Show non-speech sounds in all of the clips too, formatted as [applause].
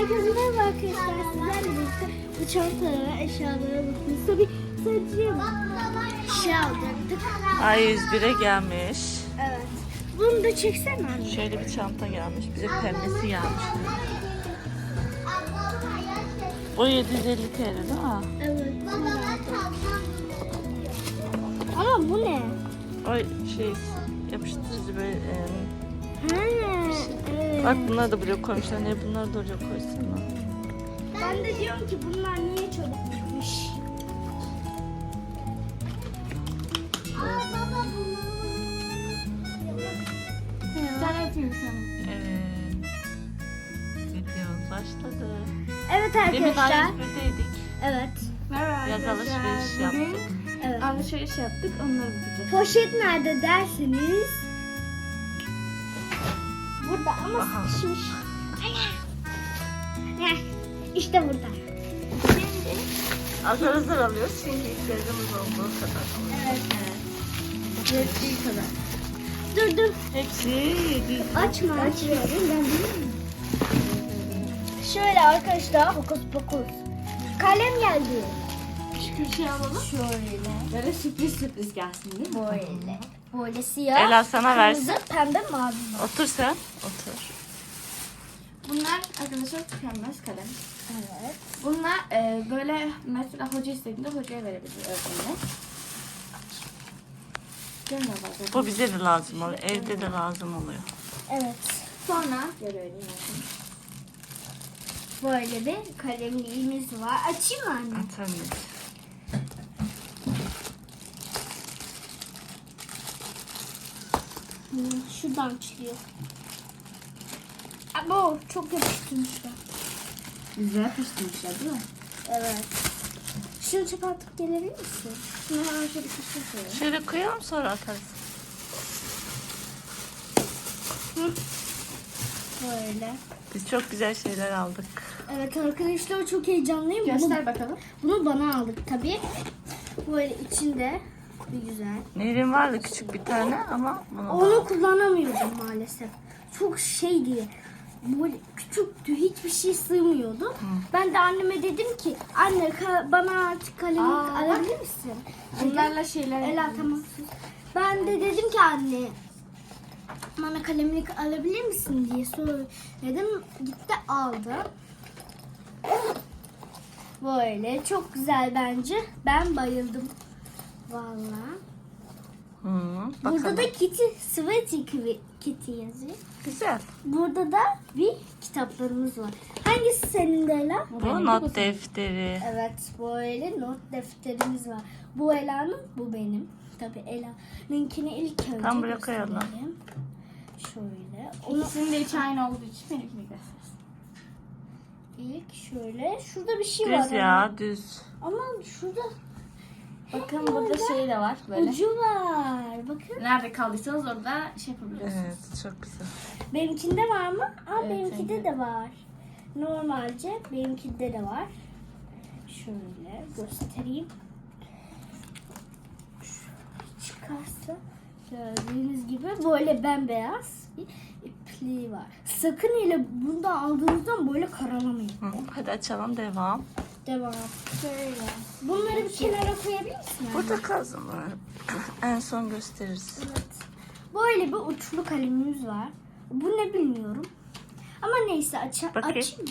Herkese merhaba arkadaşlar. Sizlerle birlikte bu çantalara, eşyalara bakın. Tabii sadece şey alacaktık. A101'e gelmiş. Evet. Bunu da çeksene anne. Şöyle bir çanta gelmiş. Bize pembesi gelmiş. O 750 TL değil mi? Evet. Ama bu ne? O şey yapıştırıcı böyle. e, Ha, evet. Bak bunları da buraya koymuşlar. Ne bunları da oraya koysana. Ben de diyorum ki bunlar niye çabuk bitmiş? Sen yapayım sana. Evet. Video başladı. Evet Demin arkadaşlar. A101'deydik. Evet. Merhaba Biraz alışveriş yaptık. Evet. Alışveriş yaptık. Onları bakacağız. Poşet nerede dersiniz? Burada ama Aha. sıkışmış. İşte burada. Azar azar alıyoruz çünkü ihtiyacımız olduğu kadar. Evet. Yettiği kadar. Dur dur. Hepsi 700. Açma. Açıyorum ben bilmiyorum. Şöyle arkadaşlar hokus pokus. Kalem geldi. Şükür şey alalım. Şöyle. Böyle sürpriz sürpriz gelsin değil mi? Böyle. Böyle siyah. Ela sana kırmızı, versin. pembe, mavi. Otur sen. Otur. Bunlar arkadaşlar tükenmez kalem. Evet. Bunlar e, böyle mesela hoca istediğinde hocaya verebiliriz öğretmenine. Bu bize de lazım oluyor. Evde de lazım oluyor. Evet. Sonra. Böyle bir kalemliğimiz var. Açayım mı anne? Atamıyoruz. Şuradan çıkıyor. Ama o çok yapıştırmışlar. Güzel yapıştırmışlar değil mi? Evet. Şunu çöpe atıp gelebilir misin? Şunu hemen şöyle kışa koyalım. Şöyle koyalım sonra atarız. Böyle. Biz çok güzel şeyler aldık. Evet arkadaşlar çok heyecanlıyım. Bunu, Göster bakalım. bunu bana aldık tabii. Böyle içinde bir güzel. Nehrin vardı küçük bir tane ama bunu da Onu aldık. kullanamıyordum maalesef. Çok şeydi. Böyle küçüktü. Hiçbir şey sığmıyordu. Ben de anneme dedim ki anne ka- bana artık kalemlik Aa, alabilir misin? Bunlarla şeyler Ela tamam. Ben de dedim ki anne bana kalemlik alabilir misin diye söyledim. Gitti aldı. Böyle çok güzel bence. Ben bayıldım. Vallahi. Hı, Burada da Kitty, Sweaty Kitty yazıyor. Güzel. Burada da bir kitaplarımız var. Hangisi senin de Ela? Bu not defteri. Evet böyle not defterimiz var. Bu Ela'nın bu benim. Tabii Ela'nınkini ilk önce Tam buraya koyalım. gösterelim. Şöyle. Onu İkisinin de içi aynı olduğu için benimkini göstersin. ilk şöyle. Şurada bir şey Düz var. ya düz. Ama şurada Bakın burada şey de var böyle. ucu var. Bakın. Nerede kaldıysanız orada şey yapabiliyorsunuz. Evet çok güzel. Benimkinde var mı? Aa Evet, benimkinde de var. Normalce benimkinde de var. Şöyle göstereyim. Şöyle çıkarsa gördüğünüz gibi böyle bembeyaz bir ipliği var. Sakın hele bundan aldığınızdan böyle karalamayın. Hı, Hadi açalım devam. Devam. Şöyle. Bunları bir kenara koyabilir? Burada kalsın. [clears throat] En son gösteririz. Evet. Böyle bir uçlu kalemimiz var. Bu ne bilmiyorum. Ama neyse aç Bakayım. açayım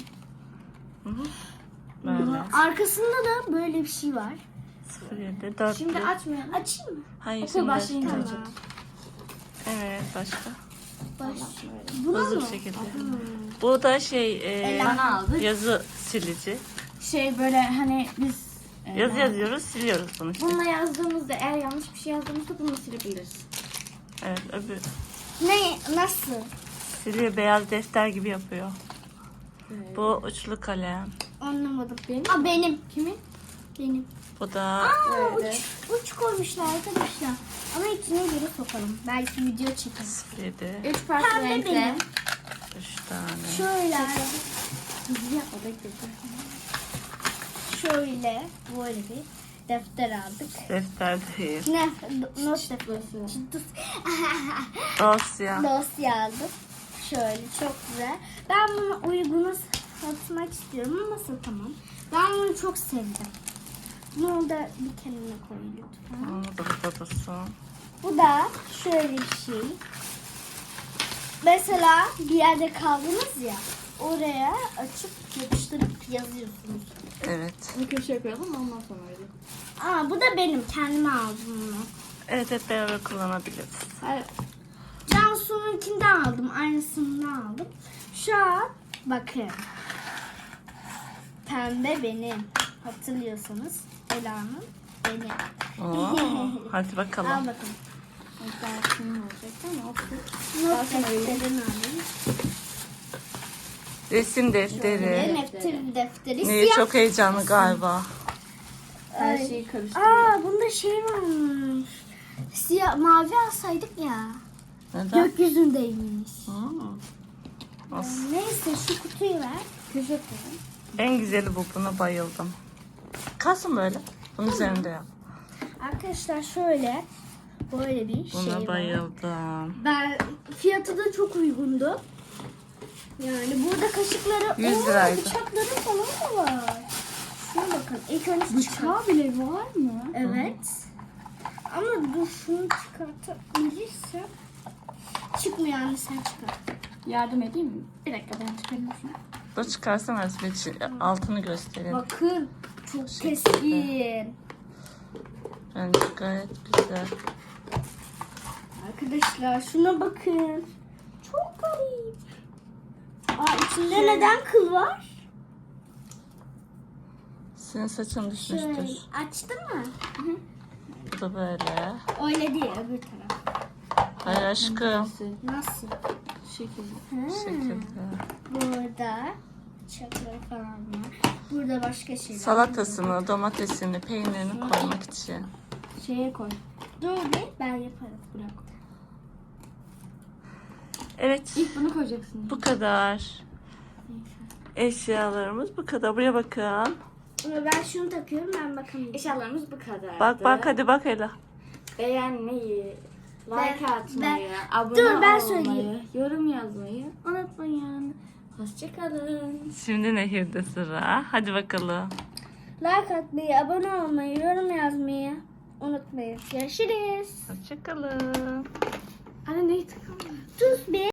mı? Böyle. Arkasında da böyle bir şey var. 07 4 Şimdi açmayalım. Açayım mı? Hayır Okul başlayınca açalım. Evet başka. Baş. Hızlı bir şekilde. Bu da şey e, aldık. yazı silici. Şey böyle hani biz e, Yazı yazıyoruz siliyoruz bunu işte. Bununla yazdığımızda eğer yanlış bir şey yazdığımızda bunu silebiliriz. Evet öbür Ne? Nasıl? siliyor beyaz defter gibi yapıyor. Bu uçlu kalem. Anlamadım. Benim? Aa benim. Kimin? Benim. Bu da Aa uç, uç koymuşlar arkadaşlar. Ama içine göre sokalım. Belki video çekeriz. 07 Üç farklı Pembe renkte. benim. 3 tane. Şöyle. Hızlı yapmadık Şöyle. Böyle bir defter aldık. Defter değil. Ne? Not defteri. [laughs] Dosya. Dosya aldım. Şöyle çok güzel. Ben bunu uygunu satmak istiyorum ama satamam. Ben bunu çok sevdim. Bunu da bir kenara koy lütfen. Onu da burada dursun. Bu da şöyle bir şey. Mesela bir yerde kaldınız ya. Oraya açıp yapıştırıp yazıyorsunuz. Evet. Bunu köşeye koyalım ondan sonra öyle. Aa bu da benim. Kendime aldım bunu. Evet hep beraber kullanabiliriz. Hayır. Cansu'nunkinden aldım. Aynısından aldım. Şu an bakın. Pembe benim. Hatırlıyorsanız Ela'nın benim. Oo, [laughs] hadi Al bakalım. bakalım. Dersinin olacak ama olsun. Not Zaten öyle. Resim defteri. defter defteri Neye siyah. çok heyecanlı galiba. Her şeyi karıştırıyor. Aa bunda şey varmış. Siyah mavi alsaydık ya. Neden? Gökyüzündeymiş. Hmm. Neyse şu kutuyu ver. Köşe. En güzeli bu. Buna bayıldım. Kalsın böyle. Bunun üzerinde yap. Arkadaşlar şöyle böyle bir Buna şey var. bayıldım. Ben fiyatı da çok uygundu. Yani burada kaşıkları, 100 Oo, liraydı. bıçakları falan da var. Şuna bakın. İlk önce. Bıçağı bile var mı? Evet. Ama dur şunu çıkartabilirsem. Çıkmıyor anne sen çıkar. Yardım edeyim mi? Bir dakika ben çıkarayım şunu. Dur çıkarsan Azmi için altını gösterelim. Bakın çok keskin. Bence gayet güzel. Arkadaşlar şuna bakın. İçinde neden kıl var? Senin saçın Şöyle düşmüştür. açtın mı? Bu da böyle. Öyle değil öbür taraf. Hay aşkım. Nasıl? Şu şekilde. Ha, Bu şekilde. Burada bıçakları falan var. Burada başka şeyler. Salatasını, domatesini, peynirini koymak için. Şeye koy. Dur bir ben yaparım. Bırak. Evet. İlk bunu koyacaksın. Bu kadar. Eşyalarımız bu kadar. Buraya bakın. Ben şunu takıyorum ben bakamıyorum. Eşyalarımız bu kadar. Bak bak hadi bak hele. Beğenmeyi, like Ben- atmayı, abone Dur, ben olmayı, söyleyeyim. yorum yazmayı unutmayın. Hoşçakalın. Şimdi Nehir'de sıra. Hadi bakalım. Like atmayı, abone olmayı, yorum yazmayı unutmayın. Görüşürüz. Hoşçakalın. Anne neyi tıkalım? Sus bir.